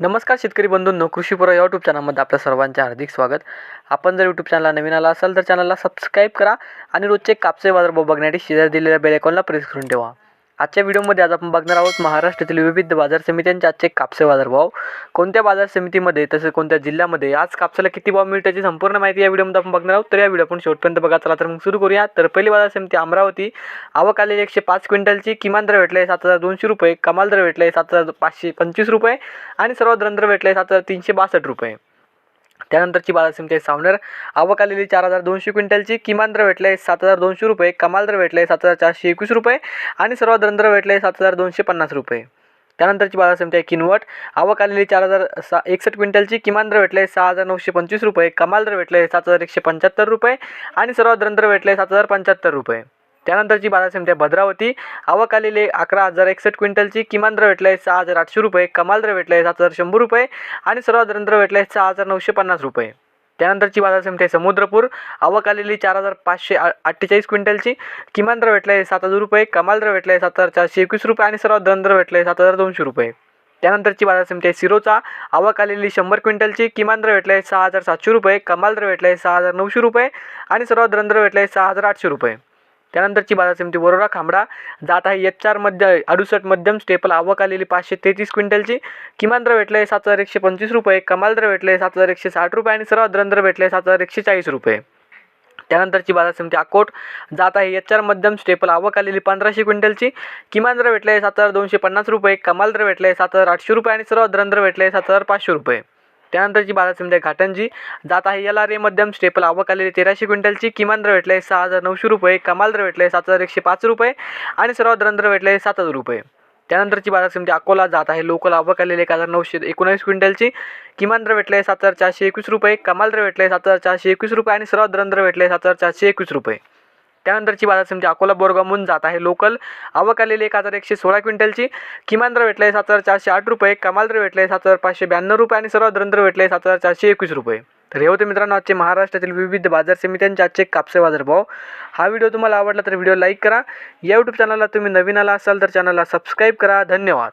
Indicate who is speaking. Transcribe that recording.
Speaker 1: नमस्कार शेतकरी बंधूंनो कृषीपुरा यूट्यूब चॅनलमध्ये आपल्या सर्वांचे हार्दिक स्वागत. आपण जर यूट्यूब चॅनलला नवीन आला असाल तर चॅनलला सबस्क्राईब करा आणि रोजचे कापसे बाजारभाव बघण्यासाठी शेजारी दिलेल्या बेल आयकॉनला प्रेस करून ठेवा. आजच्या व्हिडिओमध्ये आज आपण बघणार आहोत महाराष्ट्रातील विविध बाजार समित्यांचे आजचे कापसे बाजारभाव. कोणत्या बाजार समितीमध्ये तसेच कोणत्या जिल्ह्यामध्ये आज कापसाला किती भाव मिळतो याची संपूर्ण माहिती या व्हिडिओमध्ये आपण बघणार आहोत. तर या व्हिडिओ आपण शेवटपर्यंत बघा. चला तर मग सुरू करूया. तर पहिली बाजार समिती अमरावती. आवक आलेली एकशे पाच क्विंटलची. किमान दर भेटले सात हजार दोनशे रुपये. कमाल दर भेटले सात हजार पाचशे पंचवीस रुपये. आणि सर्वात दर आहे सात हजार तीनशे बासष्ट रुपये. त्यानंतरची बाजार समिती आहे सावनेर. आवक आलेली चार हजार दोनशे क्विंटलची. किमान दर भेटले सात हजार दोनशे रुपये. कमाल दर भेटले सात हजार चारशे एकवीस रुपये. आणि सर्वात दर भेटले सात हजार दोनशे पन्नास रुपये. त्यानंतरची बाजार समिती आहे किनवट. आवक आलेली चार हजार सा एकसष्ट क्विंटलची. किमान दर भेटले सहा हजार नऊशे पंचवीस रुपये. कमाल दर भेटले सात हजार एकशे पंच्याहत्तर रुपये. आणि सर्वात दर भेटले सात हजार पंच्याहत्तर रुपये. त्यानंतरची बाजार समिती आहे भद्रावती. आवक आलेली अकरा हजार एकसष्ट क्विंटलची. किमान दर आहे सहा हजार आठशे रुपये. कमाल दर आहे सात हजार शंभर रुपये. आणि सर्वात दर आहे सहा हजार नऊशे पन्नास रुपये. त्यानंतरची बाजार समिती आहे समुद्रपूर. आवक आलेली चार हजार पाचशे अठ्ठेचाळीस क्विंटलची. किमान दर आहे सात हजार रुपये. कमाल दर भेटले सात हजार चारशे एकवीस रुपये. आणि सर्वात दर भेटले सात हजार दोनशे रुपये. त्यानंतरची बाजार समिती आहे सिरोचा. आवक आलेली शंभर क्विंटलची. किमान दर आहे सहा हजार सातशे रुपये. कमाल दर आहे सहा हजार नऊशे रुपये. आणि सर्वात दर आहे सहा हजार आठशे रुपये. त्यानंतरची बाजार समिती वरोरा खांबडा. जात आहे एच चार मध्य अडुसष्ट मध्यम स्टेपल आवक आलेली पाचशे तेहतीस क्विंटलची. किमान दर भेटले सात हजार एकशे पंचवीस रुपये कमाल दर भेटले सात हजार एकशे साठ रुपये आणि सर्वात दर भेटले सात हजार एकशे चाळीस रुपये. त्यानंतरची बाजार समिती अकोट जात आहे एच आर मध्यम स्टेपल आवक आलेली पंधराशे क्विंटलची. किमान दर भेटले सात हजार दोनशे पन्नास रुपये कमाल दर भेटले सात हजार आठशे रुपये आणि सर्वात दर भेटले सात हजार पाचशे रुपये. त्यानंतरची बाजार समिती आहे घाटंजी. जात आहे एल आर ए मध्यम स्टेपल आवक आलेली तेराशे क्विंटलची. किमान दर भेटले सहा हजार नऊशे रुपये. कमाल दर भेटले सात हजार एकशे पाच रुपये. आणि सर्वात दर भेटले सात हजार रुपये. त्यानंतरची बाजार समिती अकोला जात आहे. लोकल आवक आलेली एक हजार नऊशे एकोणावीस क्विंटलची. किमान दर भेटले सात हजार चारशे एकवीस रुपये. कमाल दर भेटले सात हजार चारशे एकवीस रुपये. आणि सर्वात दर भेटले सात हजार चारशे एकवीस रुपये. त्यानंतरची बाजार समिती अकोला बोरगावमधून जात आहे. लोकल आवक आलेली एक हजार एकशे सोळा क्विंटलची. किमान दर भेटले सात हजार चारशे आठ रुपये. कमाल दर भेटले सात हजार पाचशे ब्याण्णव रुपये आणि सर्व दरंदर भेटले सात हजार चारशे एकवीस रुपये. तर हे होते मित्रांनो आजचे महाराष्ट्रातील विविध बाजार समित्यांचे आजचे कापसे बाजार भाव हा व्हिडिओ तुम्हाला आवडला तर व्हिडिओ लाईक करा. या यूट्यूब चॅनलला तुम्ही नवीन आला असाल तर चॅनलला सबस्क्राईब करा. धन्यवाद.